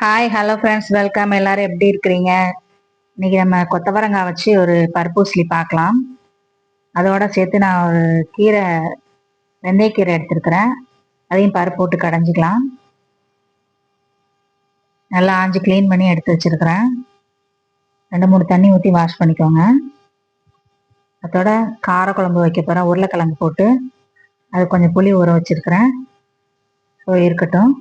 Hi hello friends welcome எல்லாரும் எப்படி இருக்கிறீங்க? இன்னைக்கு நம்ம கொத்தவரங்காய் வச்சு ஒரு பருப்பூசலி பார்க்கலாம். அதோட சேர்த்து நான் ஒரு கீரை வெந்தயக்கீரை எடுத்துருக்கிறேன். அதையும் பருப்பு போட்டு கடைஞ்சிக்கலாம். நல்லா ஆஞ்சு க்ளீன் பண்ணி எடுத்து வச்சிருக்கிறேன். ரெண்டு மூணு தண்ணி ஊற்றி வாஷ் பண்ணிக்கோங்க. அதோட கார குழம்பு வைக்க போகிறேன் உருளைக்கிழங்கு போட்டு. அது கொஞ்சம் புளி ஊற வச்சுருக்குறேன். ஸோ இருக்கட்டும்.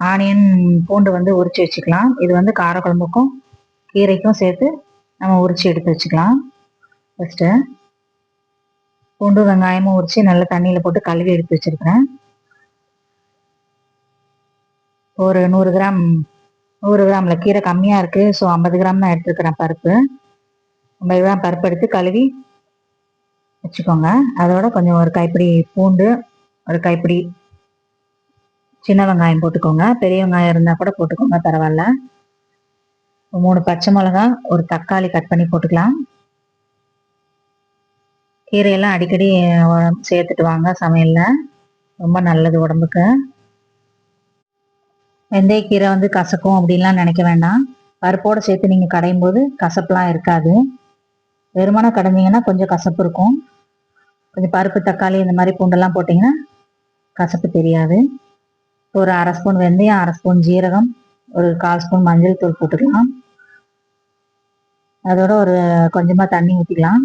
ஆனியன் பூண்டு வந்து உரிச்சு வச்சுக்கலாம். இது வந்து காரக்குழம்புக்கும் கீரைக்கும் சேர்த்து நம்ம உரிச்சு எடுத்து வச்சுக்கலாம். ஃபஸ்ட்டு பூண்டு வெங்காயமும் உரிச்சு நல்லா தண்ணியில் போட்டு கழுவி எடுத்து வச்சிருக்கிறேன். ஒரு நூறு கிராம் நூறு கிராமில் கீரை கம்மியாக இருக்குது ஸோ ஐம்பது கிராம் தான் எடுத்துருக்கிறேன் பருப்பு. ஐம்பது கிராம் பருப்பு எடுத்து கழுவி வச்சுக்கோங்க. அதோட கொஞ்சம் ஒரு கைப்பிடி பூண்டு ஒரு கைப்பிடி சின்ன வெங்காயம் போட்டுக்கோங்க. பெரிய வெங்காயம் இருந்தால் கூட போட்டுக்கோங்க பரவாயில்ல. மூணு பச்சை மிளகா ஒரு தக்காளி கட் பண்ணி போட்டுக்கலாம். கீரையெல்லாம் அடிக்கடி சேர்த்துட்டு வாங்க சமையலில். ரொம்ப நல்லது உடம்புக்கு. வெந்தய கீரை வந்து கசக்கும் அப்படின்லாம் நினைக்க வேண்டாம். பருப்போடு சேர்த்து நீங்கள் கடையும் போது கசப்புலாம் இருக்காது. வெறுமனம் கடைஞ்சிங்கன்னா கொஞ்சம் கசப்பு இருக்கும். கொஞ்சம் பருப்பு தக்காளி இந்த மாதிரி பூண்டெல்லாம் போட்டிங்கன்னா கசப்பு தெரியாது. ஒரு அரை ஸ்பூன் வெந்தயம் அரை ஸ்பூன் ஜீரகம் ஒரு கால் ஸ்பூன் மஞ்சள் தூள் போட்டுக்கலாம். அதோட ஒரு கொஞ்சமாக தண்ணி ஊற்றிக்கலாம்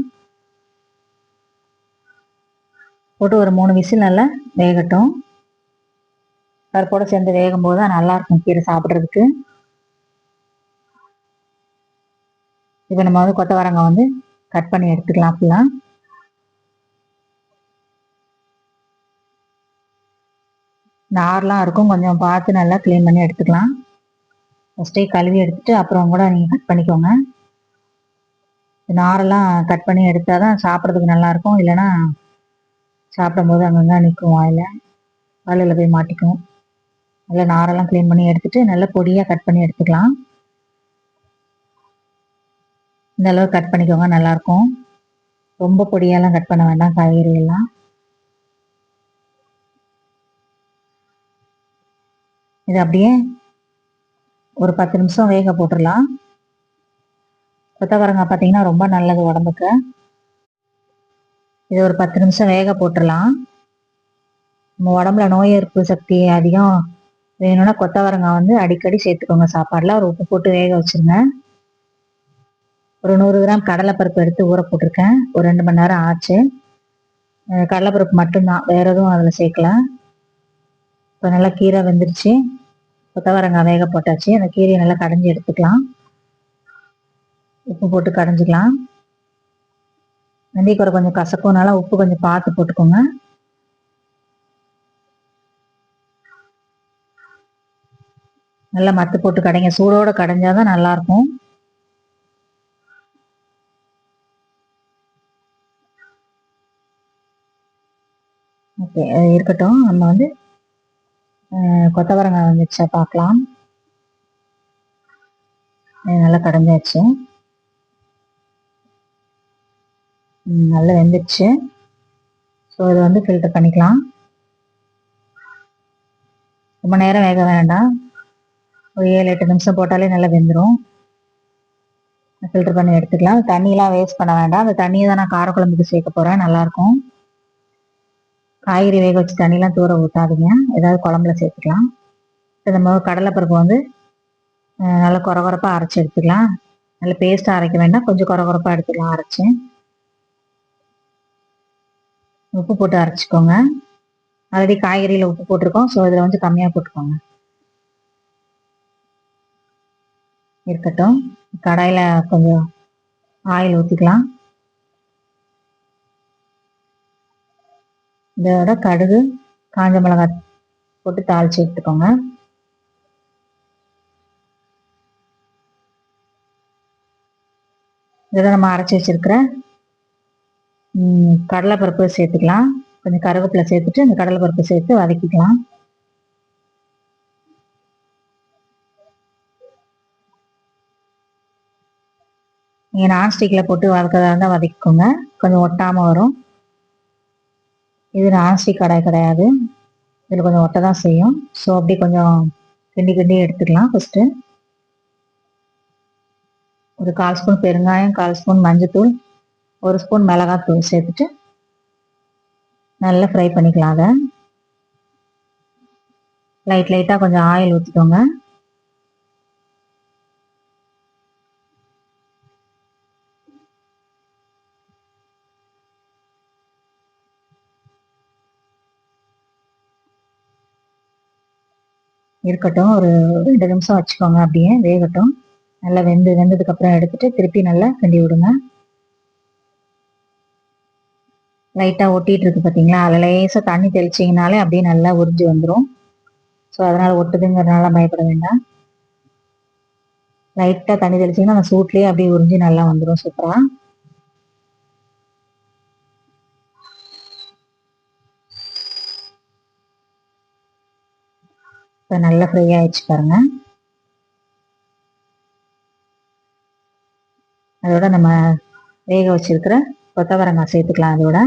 போட்டு ஒரு மூணு விசில் நல்லா வேகட்டும். பருப்போடு சேர்ந்து வேகும் போது தான் நல்லாயிருக்கும் கீரை சாப்பிட்றதுக்கு. இப்போ நம்ம வந்து கொத்தவரங்காய் வந்து கட் பண்ணி எடுத்துக்கலாம் ஃபுல்லாக நார்லாம் இருக்கும். கொஞ்சம் பார்த்து நல்லா க்ளீன் பண்ணி எடுத்துக்கலாம். ஃபஸ்ட்டே கழுவி எடுத்துட்டு அப்புறம் கூட நீங்கள் கட் பண்ணிக்கோங்க. நாரெல்லாம் கட் பண்ணி எடுத்தால் தான் சாப்பிட்றதுக்கு நல்லாயிருக்கும் இல்லைன்னா சாப்பிடும்போது அங்கங்கே நிற்கும் வாயில். வாயில் போய் மாட்டிக்கும். நல்லா நாரெல்லாம் க்ளீன் பண்ணி எடுத்துட்டு நல்லா பொடியாக கட் பண்ணி எடுத்துக்கலாம். இந்த அளவு கட் பண்ணிக்கோங்க. நல்லாயிருக்கும் ரொம்ப பொடியெல்லாம் கட் பண்ண வேண்டாம். காய்கறி எல்லாம் இது அப்படியே ஒரு பத்து நிமிஷம் வேக போட்டுடலாம். கொத்தவரங்காய் பார்த்தீங்கன்னா ரொம்ப நல்லது உடம்புக்கு. இது ஒரு பத்து நிமிஷம் வேக போட்டுடலாம். நம்ம உடம்புல நோய் எதிர்ப்பு சக்தி அதிகம் வேணும்னா கொத்தவரங்காய் வந்து அடிக்கடி சேர்த்துக்கோங்க. சாப்பாடில் ஒரு உப்பு போட்டு வேக வச்சுருங்க. ஒரு நூறு கிராம் கடலைப்பருப்பு எடுத்து ஊற போட்டிருக்கேன். ஒரு ரெண்டு மணி நேரம் ஆச்சு. கடலைப்பருப்பு மட்டும்தான். வேற எதுவும் அதில் சேர்க்கல. இப்போ நல்லா கீரை வெந்துருச்சு. கொத்தவரங்காய் வேக போட்டாச்சு. அந்த கீரையை நல்லா கடைஞ்சி எடுத்துக்கலாம். உப்பு போட்டு கடைஞ்சிக்கலாம். வெந்தயக்கூரை கொஞ்சம் கசக்கும்னால உப்பு கொஞ்சம் பார்த்து போட்டுக்கோங்க. நல்லா மத்து போட்டு கடைங்க. சூடோட கடைஞ்சாதான் நல்லா இருக்கும் ஓகே இருக்கட்டும். நம்ம வந்து கொத்தவரங்காய் வந்துச்சா பார்க்கலாம். நல்லா கடைஞ்சாச்சு. நல்லா வெந்துடுச்சு ஸோ இதை வந்து ஃபில்டர் பண்ணிக்கலாம். ரொம்ப நேரம் வேக வேண்டாம். ஒரு ஏழு எட்டு நிமிஷம் போட்டாலே நல்லா வெந்துடும் ஃபில்டர் பண்ணி எடுத்துக்கலாம். தண்ணியெலாம் வேஸ்ட் பண்ண வேண்டாம். அந்த தண்ணியை தான் நான் காரக்குழம்புக்கு சேர்க்க போகிறேன் நல்லாயிருக்கும் காய்கறி வேக வச்சு தண்ணிலாம் தூர ஊற்றாதீங்க ஏதாவது குழம்புல சேர்த்துக்கலாம். இப்போ நம்ம கடலைப்பருப்பு வந்து நல்லா குறகுறப்பாக அரைச்சி எடுத்துக்கலாம். நல்ல பேஸ்ட்டாக அரைக்க வேண்டாம். கொஞ்சம் குறகுறப்பாக எடுத்துக்கலாம் அரைச்சி. உப்பு போட்டு அரைச்சிக்கோங்க. ஆல்ரெடி காய்கறியில் உப்பு போட்டிருக்கோம். ஸோ இதில் வந்து கம்மியாக போட்டுக்கோங்க. இருக்கட்டும். கடாயில் கொஞ்சம் ஆயில் ஊற்றிக்கலாம் இதோட கடுகு காஞ்ச மிளகாய் போட்டு தாளிச்சு எடுத்துக்கோங்க. இதில் நம்ம அரைச்சி வச்சிருக்கிற கடலைப்பருப்பு சேர்த்துக்கலாம். கொஞ்சம் கருவேப்பிலை சேர்த்துட்டு இந்த கடலைப்பருப்பு சேர்த்து வதக்கிக்கலாம். நீங்கள் நான்ஸ்டிக்கில் போட்டு வதக்கிறதா இருந்தால் வதக்கிக்கோங்க. கொஞ்சம் ஒட்டாமல் வரும். இது நான்ஸ்டிக் கடாய் கிடையாது. இதில் கொஞ்சம் ஒட்ட தான் செய்யும். ஸோ அப்படி கொஞ்சம் கிண்டி கிண்டி எடுத்துக்கலாம் ஃபஸ்ட்டு ஒரு கால் ஸ்பூன் பெருங்காயம் கால் ஸ்பூன் மஞ்சத்தூள் ஒரு ஸ்பூன் மிளகாத்தூள் சேர்த்துட்டு நல்லா ஃப்ரை பண்ணிக்கலாம் அதை. லைட் லைட்டாக கொஞ்சம் ஆயில் ஊற்றிக்கோங்க இருக்கட்டும். ஒரு ரெண்டு நிமிஷம் வச்சுக்கோங்க அப்படியே வேகட்டும். நல்லா வெந்து வெந்ததுக்கு அப்புறம் எடுத்துட்டு திருப்பி நல்லா கிண்டி விடுங்க. லைட்டா ஒட்டிட்டு இருக்கு பாத்தீங்களா? அதுல லேசா தண்ணி தெளிச்சிங்கனாலே அப்படியே நல்லா உறிஞ்சி வந்துடும் ஸோ அதனால ஒட்டுதுங்கிறதுனால பயப்பட வேண்டாம். லைட்டா தண்ணி தெளிச்சிங்கன்னா அந்த சூட்லயே அப்படியே உறிஞ்சி நல்லா வந்துடும் சூப்பரா இப்போ நல்லா ஃப்ரை ஆயிடுச்சு பாருங்க. அதோட நம்ம வேக வச்சிருக்கிற கொத்தவரங்காய் சேர்த்துக்கலாம் அதோட.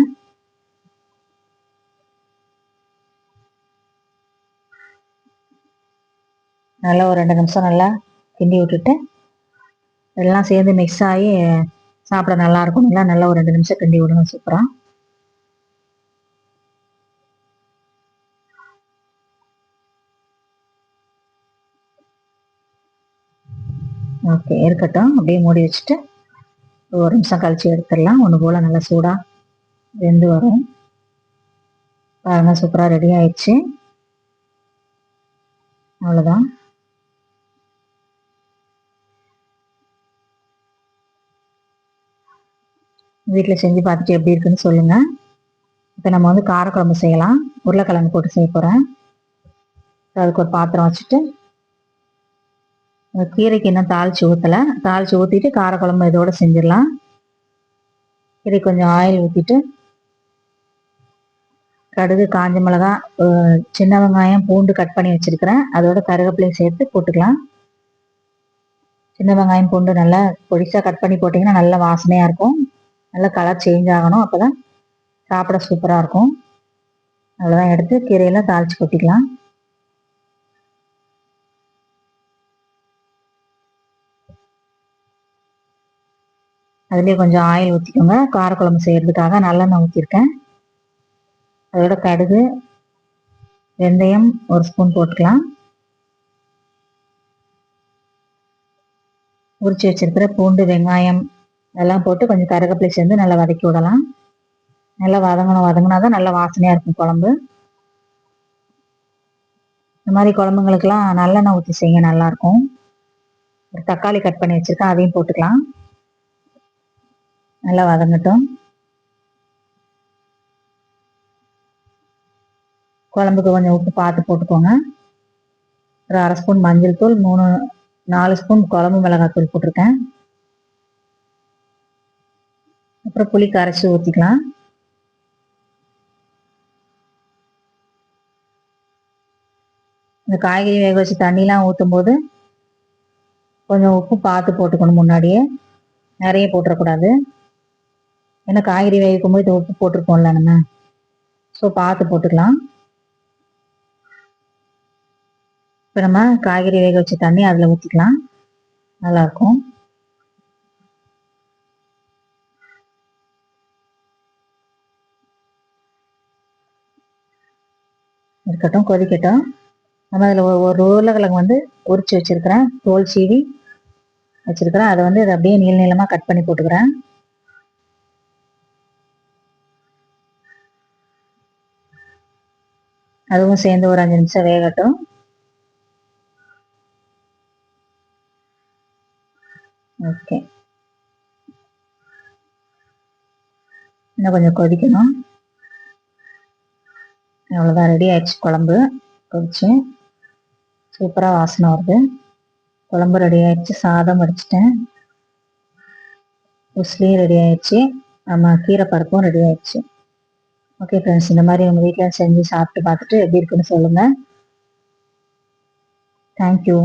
நல்லா ஒரு ரெண்டு நிமிஷம் நல்லா கிண்டி விட்டுட்டு எல்லாம் சேர்ந்து மிக்ஸ் ஆகி சாப்பிட நல்லா இருக்கும். நல்லா ஒரு ரெண்டு நிமிஷம் கிண்டி விடுங்க சூப்பராக ஓகே இருக்கட்டும். அப்படியே மூடி வச்சுட்டு ஒரு நிமிஷம் கழிச்சு எடுத்துடலாம். ஒன்று போல் நல்லா சூடாக வெந்து வரும். பாருங்க சூப்பராக ரெடி ஆயிடுச்சு. அவ்வளோதான் வீட்டில் செஞ்சு பார்த்துட்டு எப்படி இருக்குன்னு சொல்லுங்கள் இப்போ நம்ம வந்து காரக்குழம்பு செய்யலாம். உருளைக்கிழங்கு போட்டு செய்ய போகிறேன் அதுக்கு ஒரு பாத்திரம் வச்சுட்டு கீரைக்கு இன்னும் தாளிச்சு ஊற்றலை தாளிச்சு ஊற்றிட்டு காரக்குழம்பு இதோட செஞ்சிடலாம். கீரை கொஞ்சம் ஆயில் ஊற்றிட்டு கடுகு காஞ்ச மிளகா சின்ன வெங்காயம் பூண்டு கட் பண்ணி வச்சிருக்கிறேன். அதோட கருவேப்பிலையும் சேர்த்து போட்டுக்கலாம். சின்ன வெங்காயம் பூண்டு நல்லா பொடிசாக கட் பண்ணி போட்டிங்கன்னா நல்ல வாசனையாக இருக்கும். நல்லா கலர் சேஞ்ச் ஆகணும். அப்போ தான் சாப்பிட சூப்பராக இருக்கும். அவ்வளோதான் எடுத்து கீரையெல்லாம் தாளித்து கொட்டிக்கலாம். அதுலேயே கொஞ்சம் ஆயில் ஊற்றிக்கோங்க காரக்குழம்பு செய்கிறதுக்காக நல்லெண்ணெய் ஊற்றிருக்கேன் அதோட கடுகு வெந்தயம் ஒரு ஸ்பூன் போட்டுக்கலாம். உரிச்சு வச்சிருக்கிற பூண்டு வெங்காயம் எல்லாம் போட்டு கொஞ்சம் கருகப்பிலை சேர்ந்து நல்லா வதக்கி விடலாம். நல்லா வதங்கணும். வதங்கினா தான் நல்லா வாசனையாக இருக்கும் குழம்பு. இந்த மாதிரி குழம்புங்களுக்கெல்லாம் நல்லெண்ணெய் ஊற்றி செய்ய நல்லாயிருக்கும் ஒரு தக்காளி கட் பண்ணி வச்சுருக்கேன். அதையும் போட்டுக்கலாம். நல்லா வதங்கட்டும். குழம்புக்கு கொஞ்சம் உப்பு பார்த்து போட்டுக்கோங்க. ஒரு அரை ஸ்பூன் மஞ்சள் தூள் மூணு நாலு ஸ்பூன் குழம்பு மிளகாய் தூள் போட்டிருக்கேன். அப்புறம் புளி கரைச்சி ஊற்றிக்கலாம் இந்த காய்கறி வேக வச்சு தண்ணிலாம் ஊற்றும் போது கொஞ்சம் உப்பு பார்த்து போட்டுக்கணும் முன்னாடியே. நிறைய போட்டுறக்கூடாது. ஏன்னா காய்கறி வேகும் போது உப்பு போட்டிருக்கோம்ல நம்ம. ஸோ பார்த்து போட்டுக்கலாம். இப்போ நம்ம காய்கறி வேக வச்ச தண்ணி அதில் ஊற்றிக்கலாம் நல்லாயிருக்கும் இருக்கட்டும் கொதிக்கட்டும். நம்ம அதில் ஒரு உருளைக்கிழங்கு வந்து உரிச்சு வச்சிருக்கிறேன். தோல் சீவி வச்சிருக்கிறேன். அதை வந்து அதை அப்படியே நீள நீளமாக கட் பண்ணி போட்டுக்கிறேன். அதுவும் சேர்ந்து ஒரு அஞ்சு நிமிஷம் வேகட்டும். ஓகே இன்னும் கொஞ்சம் கொதிக்கணும். அவ்வளோதான் ரெடி ஆயிடுச்சு குழம்பு. கொதிச்சு. சூப்பராக வாசனை வருது. குழம்பு ரெடி ஆயிடுச்சு. சாதம் அடிச்சிட்டேன் உஸ்லியும் ரெடி ஆயிடுச்சு. நம்ம கீரை பருப்பும் ரெடி ஆயிடுச்சு. ஓகே ஃப்ரெண்ட்ஸ் இந்த மாதிரி உங்கள் வீட்டில் செஞ்சு சாப்பிட்டு பார்த்துட்டு எப்படி இருக்குன்னு சொல்லுங்கள் தேங்க்யூ